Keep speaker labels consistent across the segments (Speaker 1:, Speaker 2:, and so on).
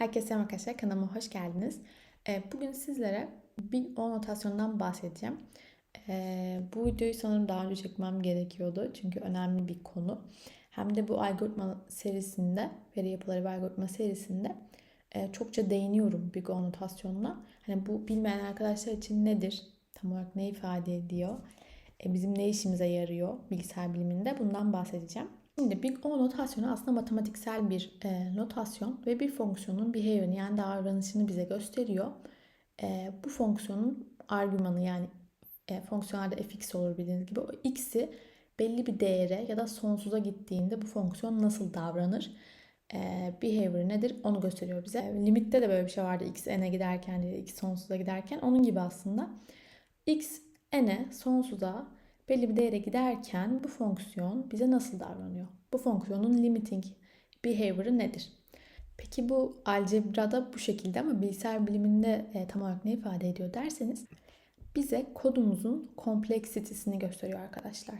Speaker 1: Herkese selam arkadaşlar. Kanalıma hoş geldiniz. Ee, Bugün sizlere Big O notasyonundan bahsedeceğim. Ee, Bu videoyu sanırım daha önce çekmem gerekiyordu. Çünkü önemli bir konu. Hem de bu algoritma serisinde, veri yapıları ve algoritma serisinde e, çokça değiniyorum Big O notasyonuna. Hani bu bilmeyen arkadaşlar için nedir? Tam olarak ne ifade ediyor? E, Bizim ne işimize yarıyor bilgisayar biliminde? Bundan bahsedeceğim. Şimdi Big O notasyonu aslında matematiksel bir e, notasyon ve bir fonksiyonun behavior'ını yani davranışını bize gösteriyor. E, bu fonksiyonun argümanı yani e, fonksiyonlarda fx olur bildiğiniz gibi o x'i belli bir değere ya da sonsuza gittiğinde bu fonksiyon nasıl davranır? E, behavior nedir? Onu gösteriyor bize. E, limitte de böyle bir şey vardı. x n'e giderken, x sonsuza giderken. Onun gibi aslında. x n'e sonsuza belli bir değere giderken bu fonksiyon bize nasıl davranıyor? Bu fonksiyonun limiting behavior'ı nedir? Peki bu algebrada bu şekilde ama bilgisayar biliminde e, tam olarak ne ifade ediyor derseniz bize kodumuzun kompleksitesini gösteriyor arkadaşlar.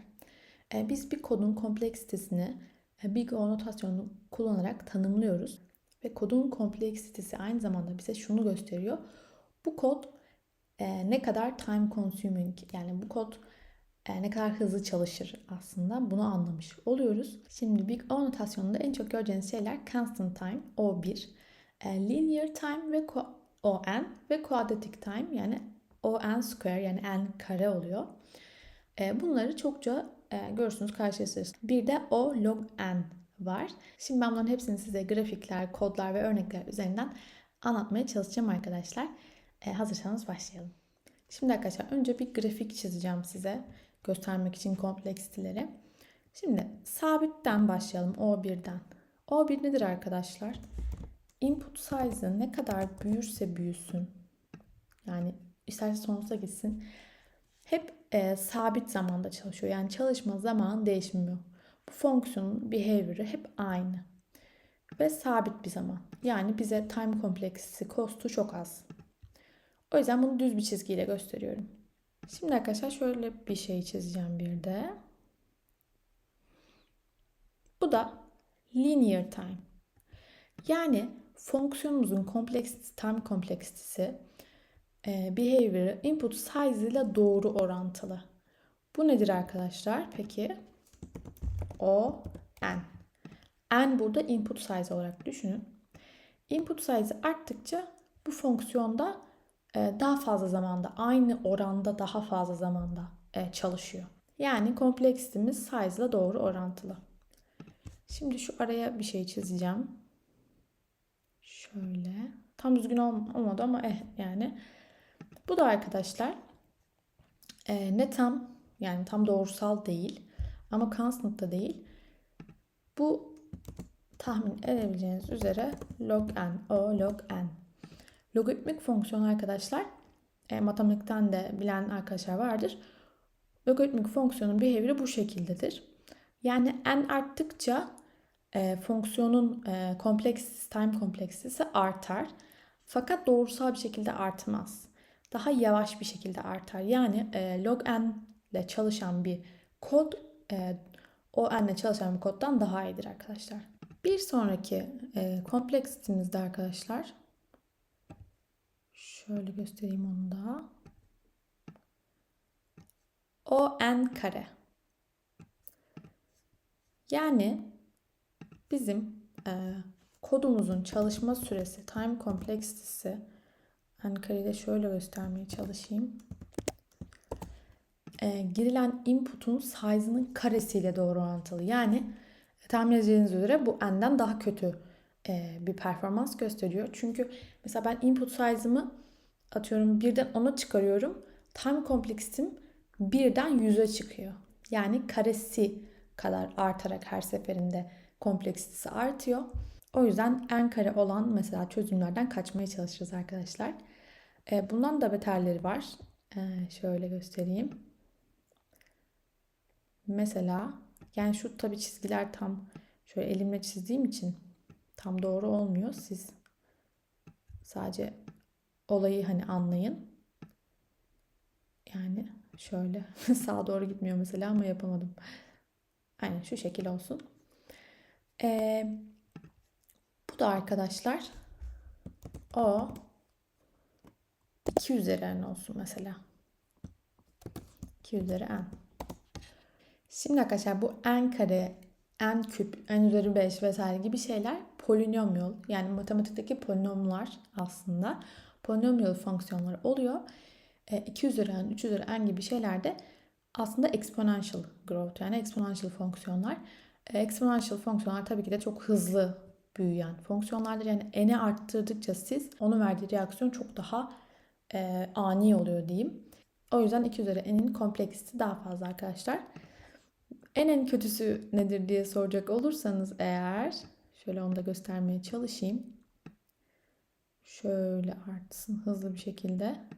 Speaker 1: E, biz bir kodun kompleksitesini e, Big O notasyonunu kullanarak tanımlıyoruz. Ve kodun kompleksitesi aynı zamanda bize şunu gösteriyor. Bu kod e, ne kadar time consuming yani bu kod ne kadar hızlı çalışır aslında bunu anlamış oluyoruz. Şimdi Big O notasyonunda en çok göreceğiniz şeyler constant time O1, e, linear time ve ON ve quadratic time yani ON square yani n kare oluyor. E, bunları çokça e, görürsünüz karşılaştırırsınız. Bir de O log n var. Şimdi ben bunların hepsini size grafikler, kodlar ve örnekler üzerinden anlatmaya çalışacağım arkadaşlar. E, hazırsanız başlayalım. Şimdi arkadaşlar önce bir grafik çizeceğim size göstermek için kompleksiteleri. Şimdi sabitten başlayalım O1'den. O1 nedir arkadaşlar? Input size'ı ne kadar büyürse büyüsün yani isterse sonsuza gitsin hep e, sabit zamanda çalışıyor. Yani çalışma zamanı değişmiyor. Bu fonksiyonun behavior'ı hep aynı. Ve sabit bir zaman. Yani bize time kompleksisi, cost'u çok az. O yüzden bunu düz bir çizgiyle gösteriyorum. Şimdi arkadaşlar şöyle bir şey çizeceğim bir de. Bu da linear time. Yani fonksiyonumuzun kompleksitesi, time kompleksitesi e, behavior'ı input size ile doğru orantılı. Bu nedir arkadaşlar? Peki o n. n burada input size olarak düşünün. Input size arttıkça bu fonksiyonda daha fazla zamanda, aynı oranda daha fazla zamanda e, çalışıyor. Yani kompleksitimiz size doğru orantılı. Şimdi şu araya bir şey çizeceğim. Şöyle. Tam düzgün olmadı ama eh yani. Bu da arkadaşlar e, ne tam yani tam doğrusal değil ama constant da değil. Bu tahmin edebileceğiniz üzere log n, o log n. Logaritmik fonksiyon arkadaşlar e, matematikten de bilen arkadaşlar vardır. Logaritmik fonksiyonun behavior'ı bu şekildedir. Yani n arttıkça e, fonksiyonun e, kompleks time kompleksitesi artar. Fakat doğrusal bir şekilde artmaz. Daha yavaş bir şekilde artar. Yani e, log n ile çalışan bir kod e, o n ile çalışan bir koddan daha iyidir arkadaşlar. Bir sonraki e, kompleksitimizde arkadaşlar şöyle göstereyim onu da. O n kare. Yani bizim e, kodumuzun çalışma süresi, time kompleksitesi n kareyi de şöyle göstermeye çalışayım. E, girilen input'un size'ının karesiyle doğru orantılı. Yani tahmin edeceğiniz üzere bu n'den daha kötü e, bir performans gösteriyor. Çünkü mesela ben input size'ımı atıyorum birden 10'a çıkarıyorum. Time kompleksitim birden 100'e çıkıyor. Yani karesi kadar artarak her seferinde kompleksitesi artıyor. O yüzden en kare olan mesela çözümlerden kaçmaya çalışırız arkadaşlar. E, bundan da beterleri var. E, şöyle göstereyim. Mesela yani şu tabi çizgiler tam şöyle elimle çizdiğim için tam doğru olmuyor. Siz sadece olayı hani anlayın. Yani şöyle sağa doğru gitmiyor mesela ama yapamadım. Aynen şu şekil olsun. Ee, bu da arkadaşlar O 2 üzeri n olsun mesela. 2 üzeri n. Şimdi arkadaşlar bu n kare, n küp, n üzeri 5 vesaire gibi şeyler polinomyal yani matematikteki polinomlar aslında polinomyal fonksiyonları oluyor. 2 üzeri n, 3 üzeri n gibi şeyler de aslında exponential growth yani exponential fonksiyonlar. Exponential fonksiyonlar tabii ki de çok hızlı büyüyen fonksiyonlardır. Yani n'i arttırdıkça siz onun verdiği reaksiyon çok daha e, ani oluyor diyeyim. O yüzden 2 üzeri n'in kompleksiti daha fazla arkadaşlar. En kötüsü nedir diye soracak olursanız eğer şöyle onu da göstermeye çalışayım. Şöyle artsın hızlı bir şekilde.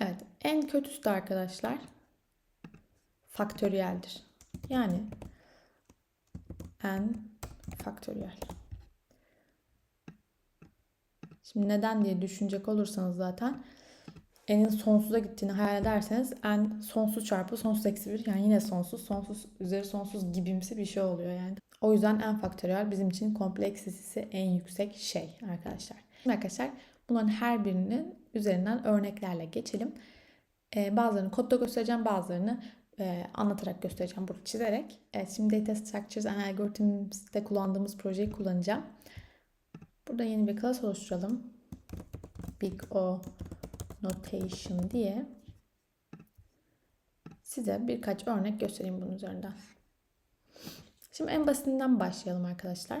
Speaker 1: Evet en kötüsü de arkadaşlar faktöriyeldir. Yani n faktöriyel. Şimdi neden diye düşünecek olursanız zaten n'in sonsuza gittiğini hayal ederseniz n sonsuz çarpı sonsuz eksi 1 yani yine sonsuz sonsuz üzeri sonsuz gibimsi bir şey oluyor yani. O yüzden n faktöriyel bizim için kompleksitesi en yüksek şey arkadaşlar. Şimdi arkadaşlar bunların her birinin üzerinden örneklerle geçelim. Ee, bazılarını kodda göstereceğim bazılarını e, anlatarak göstereceğim burada çizerek. Evet, şimdi Data Structures and Algorithms'te kullandığımız projeyi kullanacağım. Burada yeni bir class oluşturalım. Big O Notation diye. Size birkaç örnek göstereyim bunun üzerinden. Şimdi en basitinden başlayalım arkadaşlar.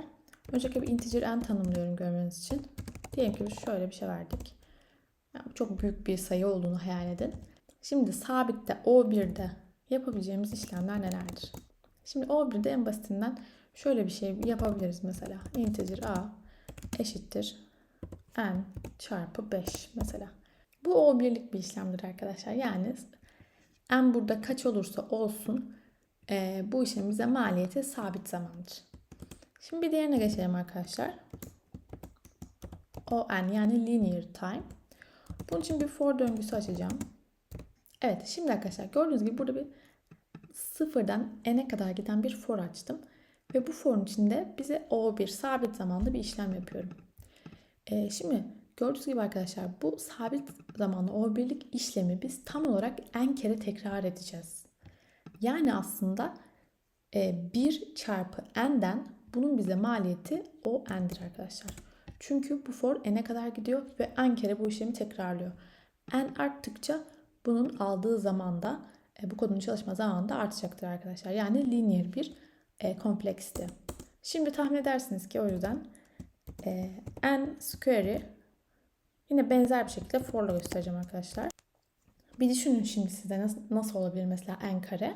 Speaker 1: Öncelikle bir integer n tanımlıyorum görmeniz için. Diyelim ki şöyle bir şey verdik. Yani çok büyük bir sayı olduğunu hayal edin. Şimdi sabitte O1'de yapabileceğimiz işlemler nelerdir? Şimdi O1'de en basitinden şöyle bir şey yapabiliriz mesela. Integer a eşittir n çarpı 5 mesela. Bu O1'lik bir işlemdir arkadaşlar. Yani n burada kaç olursa olsun e, bu işlemin bize maliyeti sabit zamandır. Şimdi bir diğerine geçelim arkadaşlar. O n yani linear time. Bunun için bir for döngüsü açacağım. Evet şimdi arkadaşlar gördüğünüz gibi burada bir sıfırdan n'e kadar giden bir for açtım. Ve bu forun içinde bize O1 sabit zamanda bir işlem yapıyorum. Ee, şimdi gördüğünüz gibi arkadaşlar bu sabit zamanlı O1'lik işlemi biz tam olarak n kere tekrar edeceğiz. Yani aslında e, 1 çarpı n'den bunun bize maliyeti o n'dir arkadaşlar. Çünkü bu for n'e kadar gidiyor ve n kere bu işlemi tekrarlıyor. n arttıkça bunun aldığı zamanda e, bu kodun çalışma zamanı da artacaktır arkadaşlar. Yani linear bir e, kompleksiti. Şimdi tahmin edersiniz ki o yüzden e, n square'i yine benzer bir şekilde for'la göstereceğim arkadaşlar. Bir düşünün şimdi size nasıl, nasıl olabilir mesela n kare.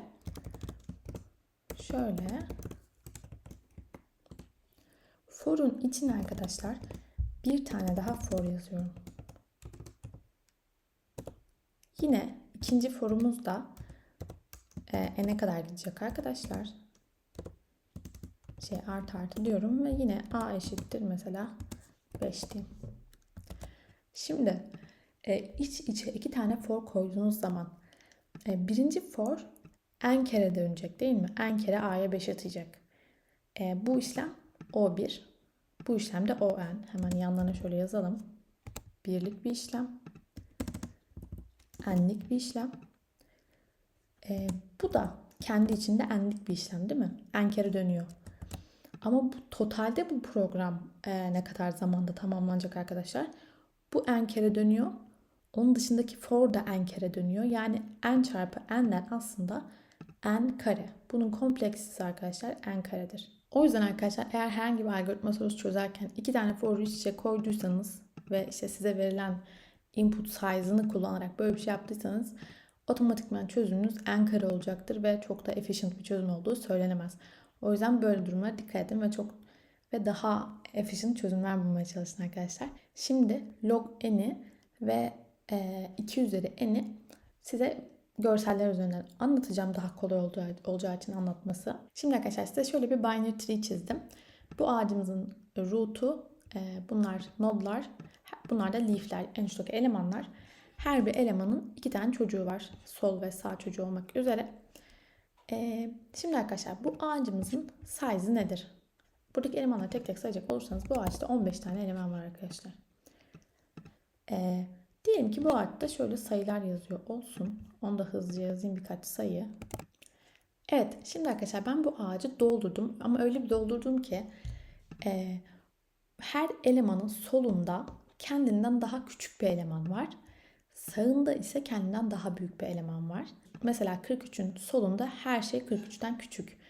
Speaker 1: Şöyle for'un içine arkadaşlar bir tane daha for yazıyorum. Yine ikinci forumuz da e, n'e kadar gidecek arkadaşlar. Şey artı artı diyorum ve yine a eşittir mesela 5 diyeyim. Şimdi e, iç içe iki tane for koyduğunuz zaman e, birinci for n kere dönecek değil mi? n kere a'ya 5 atacak. E, bu işlem o1. Bu işlem de on. Hemen yanlarına şöyle yazalım. Birlik bir işlem. n'lik bir işlem. E, bu da kendi içinde n'lik bir işlem değil mi? n kere dönüyor. Ama bu totalde bu program e, ne kadar zamanda tamamlanacak arkadaşlar? Bu n kere dönüyor. Onun dışındaki for da n kere dönüyor. Yani n çarpı n'den aslında n kare. Bunun kompleksisi arkadaşlar n karedir. O yüzden arkadaşlar eğer herhangi bir algoritma sorusu çözerken iki tane for'u iç içe koyduysanız ve işte size verilen input size'ını kullanarak böyle bir şey yaptıysanız otomatikman çözümünüz n kare olacaktır ve çok da efficient bir çözüm olduğu söylenemez. O yüzden böyle durumlara dikkat edin ve çok ve daha efficient çözümler bulmaya çalışın arkadaşlar. Şimdi log n'i ve e, 2 üzeri n'i size görseller üzerinden anlatacağım daha kolay olacağı, için anlatması. Şimdi arkadaşlar size şöyle bir binary tree çizdim. Bu ağacımızın root'u e, bunlar nodlar, bunlar da leaf'ler, en uçtaki elemanlar. Her bir elemanın iki tane çocuğu var. Sol ve sağ çocuğu olmak üzere. E, şimdi arkadaşlar bu ağacımızın size'ı nedir? Buradaki elemanları tek tek sayacak olursanız bu ağaçta 15 tane eleman var arkadaşlar. Ee, diyelim ki bu ağaçta şöyle sayılar yazıyor olsun. Onu da hızlıca yazayım birkaç sayı. Evet şimdi arkadaşlar ben bu ağacı doldurdum ama öyle bir doldurdum ki e, her elemanın solunda kendinden daha küçük bir eleman var. Sağında ise kendinden daha büyük bir eleman var. Mesela 43'ün solunda her şey 43'ten küçük.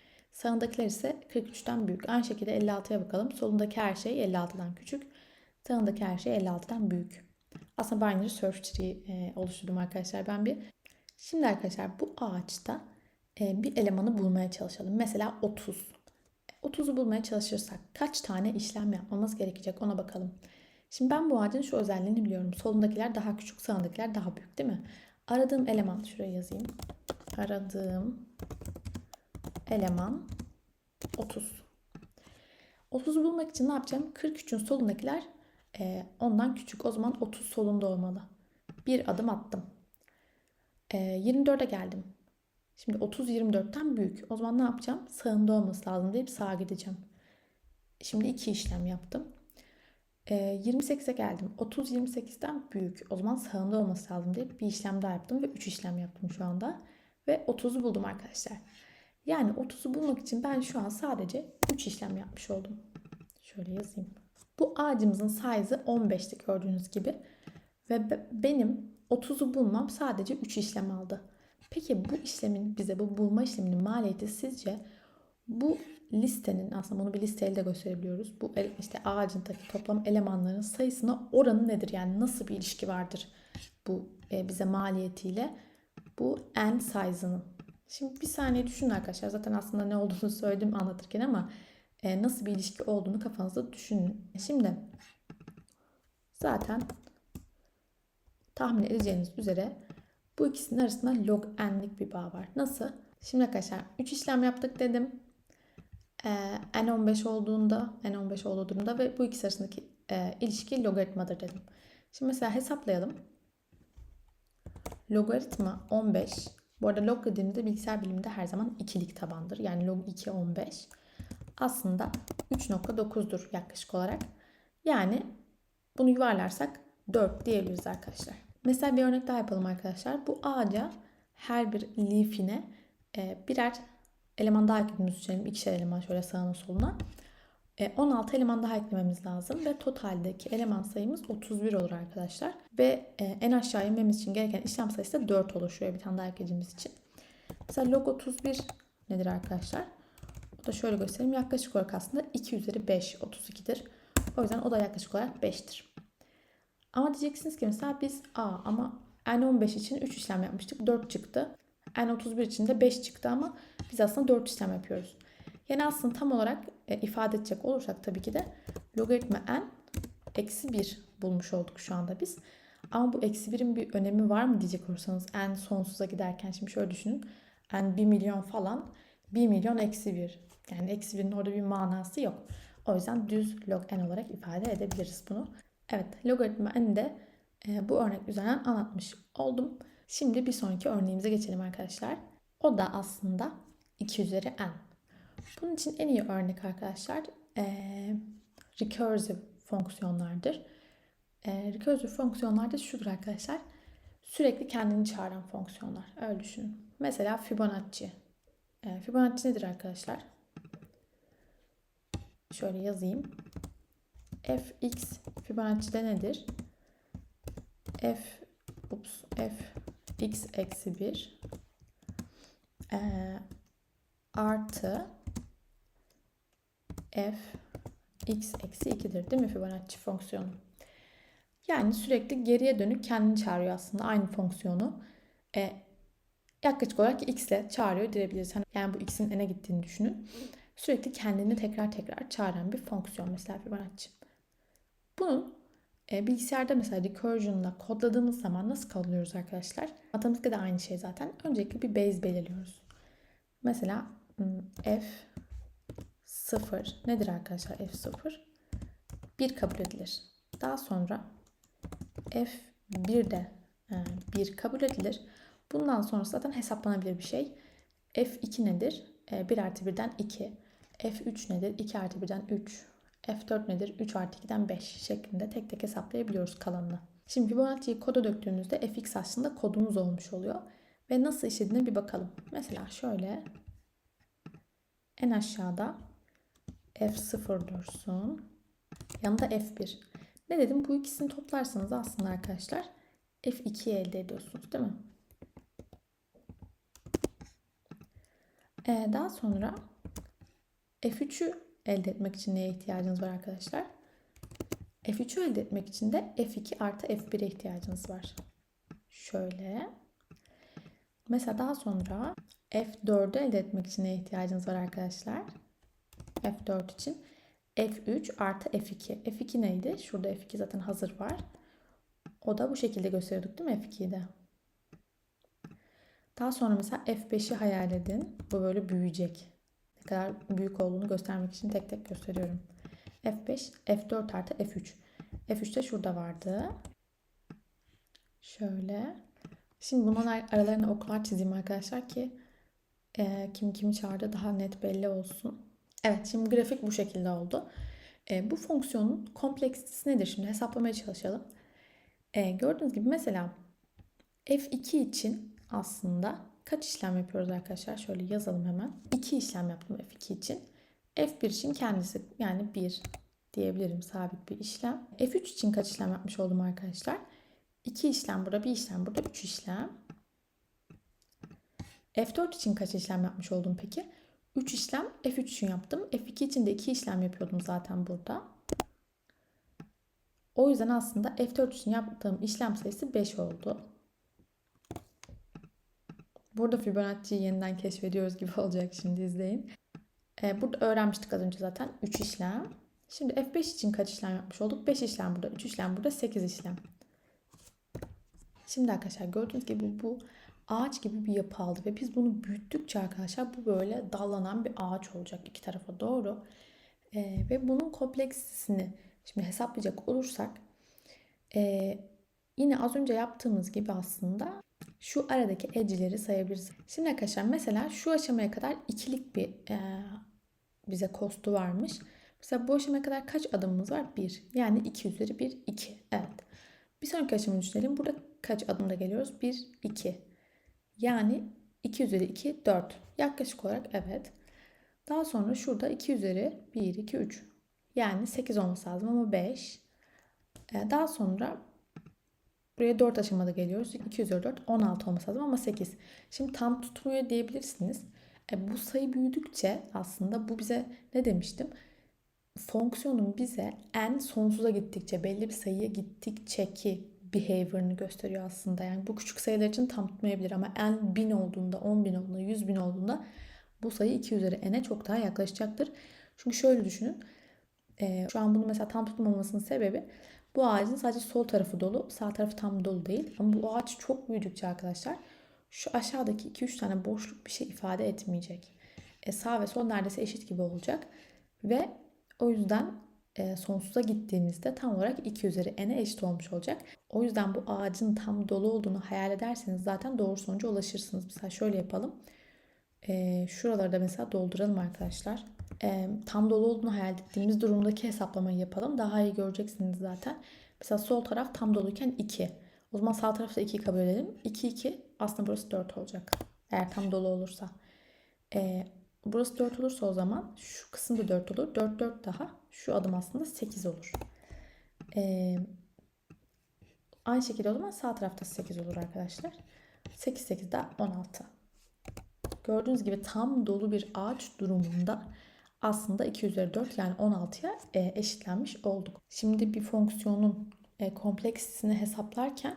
Speaker 1: Sağındakiler ise 43'ten büyük. Aynı şekilde 56'ya bakalım. Solundaki her şey 56'dan küçük. Sağındaki her şey 56'dan büyük. Aslında binary search tree e, oluşturdum arkadaşlar ben bir. Şimdi arkadaşlar bu ağaçta e, bir elemanı bulmaya çalışalım. Mesela 30. 30'u bulmaya çalışırsak kaç tane işlem yapmamız gerekecek ona bakalım. Şimdi ben bu ağacın şu özelliğini biliyorum. Solundakiler daha küçük, sağındakiler daha büyük değil mi? Aradığım eleman, şuraya yazayım. Aradığım eleman 30. 30'u bulmak için ne yapacağım? 43'ün solundakiler e, ondan küçük. O zaman 30 solunda olmalı. Bir adım attım. E, 24'e geldim. Şimdi 30 24'ten büyük. O zaman ne yapacağım? Sağında olması lazım deyip sağa gideceğim. Şimdi iki işlem yaptım. E, 28'e geldim. 30 28'den büyük. O zaman sağında olması lazım deyip bir işlem daha yaptım ve 3 işlem yaptım şu anda. Ve 30'u buldum arkadaşlar. Yani 30'u bulmak için ben şu an sadece 3 işlem yapmış oldum. Şöyle yazayım. Bu ağacımızın size'ı 15'ti gördüğünüz gibi. Ve benim 30'u bulmam sadece 3 işlem aldı. Peki bu işlemin bize bu bulma işleminin maliyeti sizce bu listenin aslında bunu bir listeyle de gösterebiliyoruz. Bu işte ağacındaki toplam elemanların sayısına oranı nedir? Yani nasıl bir ilişki vardır bu e, bize maliyetiyle bu n size'ının. Şimdi bir saniye düşünün arkadaşlar. Zaten aslında ne olduğunu söyledim anlatırken ama e, nasıl bir ilişki olduğunu kafanızda düşünün. Şimdi zaten tahmin edeceğiniz üzere bu ikisinin arasında log n'lik bir bağ var. Nasıl? Şimdi arkadaşlar 3 işlem yaptık dedim. Ee, n15 olduğunda, n15 olduğu durumda ve bu ikisi arasındaki e, ilişki logaritmadır dedim. Şimdi mesela hesaplayalım. Logaritma 15. Bu arada log dediğimizde bilgisayar biliminde her zaman ikilik tabandır. Yani log 2 15. Aslında 3.9'dur yaklaşık olarak. Yani bunu yuvarlarsak 4 diyebiliriz arkadaşlar. Mesela bir örnek daha yapalım arkadaşlar. Bu ağaca her bir leaf'ine e, birer eleman daha eklememizi düşünelim. İkişer eleman şöyle sağına soluna. 16 e, eleman daha eklememiz lazım ve totaldeki eleman sayımız 31 olur arkadaşlar. Ve e, en aşağı inmemiz için gereken işlem sayısı da 4 olur şuraya bir tane daha ekleyeceğimiz için. Mesela log 31 nedir arkadaşlar? O da şöyle göstereyim. Yaklaşık olarak aslında 2 üzeri 5 32'dir. O yüzden o da yaklaşık olarak 5'tir. Ama diyeceksiniz ki mesela biz A ama N15 için 3 işlem yapmıştık. 4 çıktı. N31 için de 5 çıktı ama biz aslında 4 işlem yapıyoruz. Yani aslında tam olarak e, ifade edecek olursak tabii ki de logaritma n eksi 1 bulmuş olduk şu anda biz. Ama bu eksi 1'in bir önemi var mı diyecek olursanız n sonsuza giderken şimdi şöyle düşünün. n 1 milyon falan 1 milyon eksi 1. Yani eksi 1'in orada bir manası yok. O yüzden düz log n olarak ifade edebiliriz bunu. Evet logaritma n'i de e, bu örnek üzerinden anlatmış oldum. Şimdi bir sonraki örneğimize geçelim arkadaşlar. O da aslında 2 üzeri n. Bunun için en iyi örnek arkadaşlar e, recursive fonksiyonlardır. E, recursive fonksiyonlar da şudur arkadaşlar. Sürekli kendini çağıran fonksiyonlar. Öyle düşünün. Mesela Fibonacci. E, Fibonacci nedir arkadaşlar? Şöyle yazayım. fx Fibonacci'de nedir? f ups, f x eksi 1 e, artı f x eksi 2'dir değil mi Fibonacci fonksiyonu? Yani sürekli geriye dönük kendini çağırıyor aslında aynı fonksiyonu. E, yaklaşık olarak x ile çağırıyor diyebiliriz. Hani yani bu x'in n'e gittiğini düşünün. Sürekli kendini tekrar tekrar çağıran bir fonksiyon mesela Fibonacci. Bunun e, bilgisayarda mesela recursion'la kodladığımız zaman nasıl kodluyoruz arkadaşlar? Matematikte de aynı şey zaten. Öncelikle bir base belirliyoruz. Mesela hmm, f 0 nedir arkadaşlar f0? 1 kabul edilir. Daha sonra f1 de 1 kabul edilir. Bundan sonra zaten hesaplanabilir bir şey. f2 nedir? 1 e, artı 1'den 2. F3 nedir? 2 artı 1'den 3. F4 nedir? 3 artı 2'den 5 şeklinde tek tek hesaplayabiliyoruz kalanını. Şimdi Fibonacci'yi koda döktüğünüzde fx aslında kodumuz olmuş oluyor. Ve nasıl işlediğine bir bakalım. Mesela şöyle en aşağıda F0 dursun. Yanında F1. Ne dedim? Bu ikisini toplarsanız aslında arkadaşlar F2'yi elde ediyorsunuz değil mi? Ee, daha sonra F3'ü elde etmek için neye ihtiyacınız var arkadaşlar? F3'ü elde etmek için de F2 artı F1'e ihtiyacınız var. Şöyle. Mesela daha sonra F4'ü elde etmek için neye ihtiyacınız var arkadaşlar? F4 için F3 artı F2. F2 neydi? Şurada F2 zaten hazır var. O da bu şekilde gösteriyorduk değil mi F2'yi de? Daha sonra mesela F5'i hayal edin. Bu böyle büyüyecek. Ne kadar büyük olduğunu göstermek için tek tek gösteriyorum. F5, F4 artı F3. F3 de şurada vardı. Şöyle. Şimdi bunların aralarına oklar çizeyim arkadaşlar ki e, kim kimi çağırdı daha net belli olsun. Evet şimdi grafik bu şekilde oldu. E, bu fonksiyonun kompleksitesi nedir? Şimdi hesaplamaya çalışalım. E, gördüğünüz gibi mesela F2 için aslında kaç işlem yapıyoruz arkadaşlar? Şöyle yazalım hemen. 2 işlem yaptım F2 için. F1 için kendisi yani 1 diyebilirim sabit bir işlem. F3 için kaç işlem yapmış oldum arkadaşlar? 2 işlem burada, bir işlem burada, 3 işlem. F4 için kaç işlem yapmış oldum peki? 3 işlem F3 için yaptım. F2 için de 2 işlem yapıyordum zaten burada. O yüzden aslında F4 için yaptığım işlem sayısı 5 oldu. Burada Fibonacci'yi yeniden keşfediyoruz gibi olacak şimdi izleyin. Ee, burada öğrenmiştik az önce zaten 3 işlem. Şimdi F5 için kaç işlem yapmış olduk? 5 işlem burada, 3 işlem burada, 8 işlem. Şimdi arkadaşlar gördüğünüz gibi bu ağaç gibi bir yapı aldı ve biz bunu büyüttükçe arkadaşlar bu böyle dallanan bir ağaç olacak iki tarafa doğru. Ee, ve bunun kompleksisini şimdi hesaplayacak olursak e, yine az önce yaptığımız gibi aslında şu aradaki edge'leri sayabiliriz. Şimdi arkadaşlar mesela şu aşamaya kadar ikilik bir e, bize kostu varmış. Mesela bu aşamaya kadar kaç adımımız var? 1. Yani 2 üzeri 1, 2. Evet. Bir sonraki aşamayı düşünelim. Burada kaç adımda geliyoruz? 1, 2. Yani 2 üzeri 2, 4. Yaklaşık olarak evet. Daha sonra şurada 2 üzeri 1, 2, 3. Yani 8 olması lazım ama 5. Ee, daha sonra buraya 4 aşamada geliyoruz. 2 üzeri 4, 16 olması lazım ama 8. Şimdi tam tutmuyor diyebilirsiniz. E, bu sayı büyüdükçe aslında bu bize ne demiştim? Fonksiyonun bize en sonsuza gittikçe belli bir sayıya gittikçe ki behavior'ını gösteriyor aslında. Yani bu küçük sayılar için tam tutmayabilir ama en bin olduğunda, 10 bin olduğunda, 100 bin olduğunda bu sayı 2 üzeri n'e çok daha yaklaşacaktır. Çünkü şöyle düşünün. E, şu an bunu mesela tam tutmamasının sebebi bu ağacın sadece sol tarafı dolu, sağ tarafı tam dolu değil. Ama bu ağaç çok büyüdükçe arkadaşlar şu aşağıdaki 2-3 tane boşluk bir şey ifade etmeyecek. E, sağ ve sol neredeyse eşit gibi olacak. Ve o yüzden e, sonsuza gittiğimizde tam olarak 2 üzeri n'e eşit olmuş olacak. O yüzden bu ağacın tam dolu olduğunu hayal ederseniz zaten doğru sonuca ulaşırsınız. Mesela şöyle yapalım. E, şuralarda mesela dolduralım arkadaşlar. E, tam dolu olduğunu hayal ettiğimiz durumdaki hesaplamayı yapalım. Daha iyi göreceksiniz zaten. Mesela sol taraf tam doluyken 2. O zaman sağ tarafta 2'yi kabul edelim. 2, 2 aslında burası 4 olacak. Eğer tam dolu olursa. E, burası 4 olursa o zaman şu kısım da 4 olur. 4, 4 daha. Şu adım aslında 8 olur. E, aynı şekilde o zaman sağ tarafta 8 olur arkadaşlar. 8, 8 daha 16. Gördüğünüz gibi tam dolu bir ağaç durumunda aslında 2 üzeri 4 yani 16'ya e, eşitlenmiş olduk. Şimdi bir fonksiyonun e, kompleksisini hesaplarken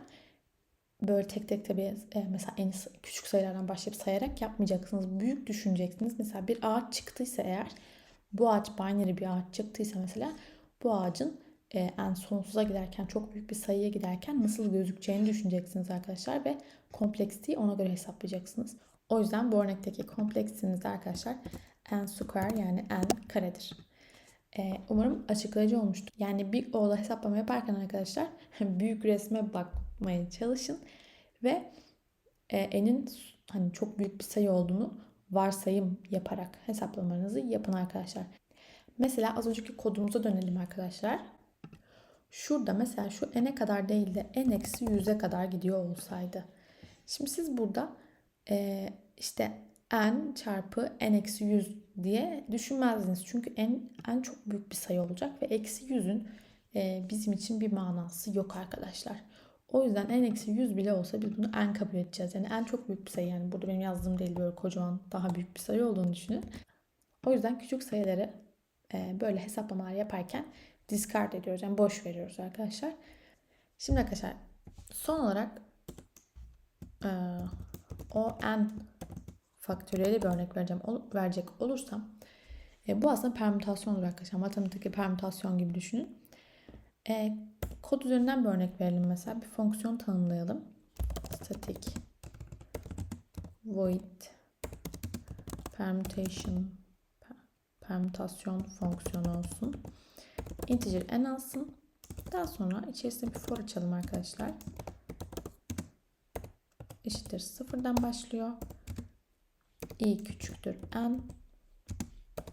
Speaker 1: böyle tek tek tabii e, mesela en küçük sayılardan başlayıp sayarak yapmayacaksınız. Büyük düşüneceksiniz. Mesela bir ağaç çıktıysa eğer bu ağaç binary bir ağaç çıktıysa mesela bu ağacın en sonsuza giderken çok büyük bir sayıya giderken nasıl gözükeceğini düşüneceksiniz arkadaşlar ve kompleksiteyi ona göre hesaplayacaksınız. O yüzden bu örnekteki kompleksiniz arkadaşlar n square yani n karedir. Ee, umarım açıklayıcı olmuştur. Yani bir oğla hesaplama yaparken arkadaşlar büyük resme bakmaya çalışın ve e, n'in hani çok büyük bir sayı olduğunu varsayım yaparak hesaplamalarınızı yapın arkadaşlar. Mesela az önceki kodumuza dönelim arkadaşlar. Şurada mesela şu n'e kadar değil de n eksi 100'e kadar gidiyor olsaydı. Şimdi siz burada e, işte n çarpı n eksi 100 diye düşünmezdiniz. Çünkü n, n çok büyük bir sayı olacak ve eksi 100'ün e, bizim için bir manası yok arkadaşlar. O yüzden n eksi 100 bile olsa biz bunu n kabul edeceğiz. Yani n çok büyük bir sayı. Yani burada benim yazdığım değil böyle kocaman daha büyük bir sayı olduğunu düşünün. O yüzden küçük sayıları e, böyle hesaplamalar yaparken discard ediyoruz. Yani boş veriyoruz arkadaşlar. Şimdi arkadaşlar son olarak e, o n faktöriyeli bir örnek vereceğim, verecek olursam e, bu aslında permütasyon olur arkadaşlar. Matematikteki permütasyon gibi düşünün. E, kod üzerinden bir örnek verelim mesela. Bir fonksiyon tanımlayalım. Static void permutation permütasyon fonksiyonu olsun. Integer n alsın. Daha sonra içerisinde bir for açalım arkadaşlar. Eşittir sıfırdan başlıyor. i küçüktür n.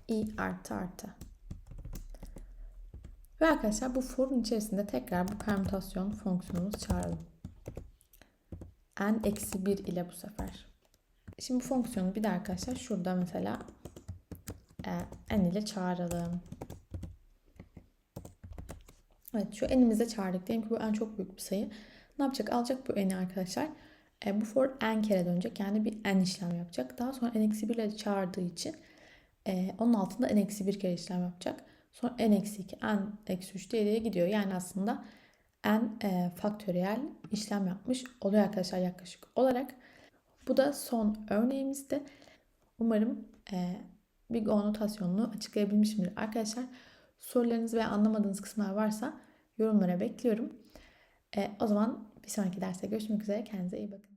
Speaker 1: i artı artı. Ve arkadaşlar bu for'un içerisinde tekrar bu permütasyon fonksiyonumuzu çağıralım. n eksi 1 ile bu sefer. Şimdi bu fonksiyonu bir de arkadaşlar şurada mesela e, n ile çağıralım. Evet şu n'imize çağırdık. Diyelim ki bu n çok büyük bir sayı. Ne yapacak? Alacak bu n'i arkadaşlar. E, bu for n kere dönecek. Yani bir n işlem yapacak. Daha sonra n eksi 1 ile çağırdığı için e, onun altında n eksi 1 kere işlem yapacak. Sonra n eksi 2, n eksi 3 diye gidiyor. Yani aslında n e, faktöriyel işlem yapmış oluyor arkadaşlar yaklaşık olarak. Bu da son örneğimizde. Umarım e, Big O notasyonunu açıklayabilmişimdir arkadaşlar. Sorularınız veya anlamadığınız kısımlar varsa yorumlara bekliyorum. E, o zaman bir sonraki derste görüşmek üzere. Kendinize iyi bakın.